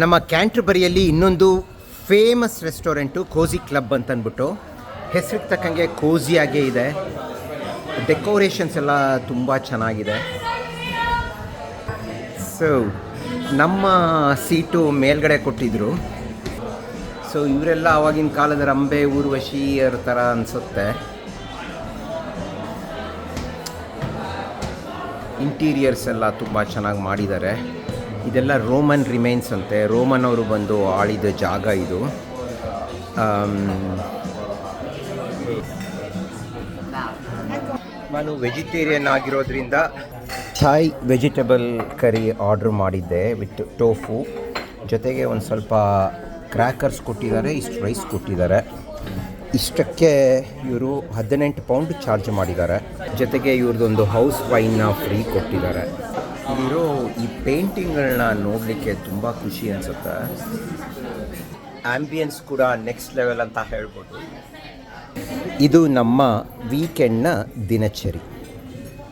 ನಮ್ಮ ಕ್ಯಾಂಟ್ರಬರಿಯಲ್ಲಿ ಇನ್ನೊಂದು famous restaurant ಕೋಸಿ club ಅಂತ ಅಂದ್ಬಿಟ್ಟು ಹೆಸರಿಗೆ ತಕ್ಕಂಗೆ ಕೋಸಿಯಾಗೇ ಇದೆ. ಡೆಕೋರೇಷನ್ಸ್ ಎಲ್ಲ ತುಂಬ ಚೆನ್ನಾಗಿದೆ. ಸೊ ನಮ್ಮ ಸೀಟು ಮೇಲ್ಗಡೆ ಕೊಟ್ಟಿದ್ರು. ಸೊ ಇವರೆಲ್ಲ ಆವಾಗಿನ ಕಾಲದ ರಂಬೆ ಊರ್ವಶಿಯರ ಥರ ಅನಿಸುತ್ತೆ. ಇಂಟೀರಿಯರ್ಸ್ ಎಲ್ಲ ತುಂಬ ಚೆನ್ನಾಗಿ ಮಾಡಿದ್ದಾರೆ. ಇದೆಲ್ಲ ರೋಮನ್ ರಿಮೈನ್ಸ್ ಅಂತೆ. ರೋಮನ್ ಅವರು ಬಂದು ಆಳಿದ ಜಾಗ ಇದು. ನಾನು ವೆಜಿಟೇರಿಯನ್ ಆಗಿರೋದ್ರಿಂದ ಥಾಯ್ ವೆಜಿಟೇಬಲ್ ಕರಿ ಆರ್ಡ್ರ್ ಮಾಡಿದ್ದೆ ವಿತ್ ಟೋಫು ಜೊತೆಗೆ ಒಂದು ಸ್ವಲ್ಪ ಕ್ರ್ಯಾಕರ್ಸ್ ಕೊಟ್ಟಿದ್ದಾರೆ, ಇಷ್ಟು ರೈಸ್ ಕೊಟ್ಟಿದ್ದಾರೆ. ಇಷ್ಟಕ್ಕೆ ಇವರು ಹದಿನೆಂಟು ಪೌಂಡ್ ಚಾರ್ಜ್ ಮಾಡಿದ್ದಾರೆ. ಜೊತೆಗೆ ಇವ್ರದ್ದೊಂದು ಹೌಸ್ ವೈನ್ನ ಫ್ರೀ ಕೊಟ್ಟಿದ್ದಾರೆ. ಇಲ್ಲಿರೋ ಈ ಪೇಂಟಿಂಗ್ಗಳನ್ನ ನೋಡಲಿಕ್ಕೆ ತುಂಬ ಖುಷಿ ಅನಿಸುತ್ತೆ. ಆ್ಯಂಬಿಯನ್ಸ್ ಕೂಡ ನೆಕ್ಸ್ಟ್ ಲೆವೆಲ್ ಅಂತ ಹೇಳ್ಬೋದು. ಇದು ನಮ್ಮ ವೀಕೆಂಡ್ನ ದಿನಚರಿ.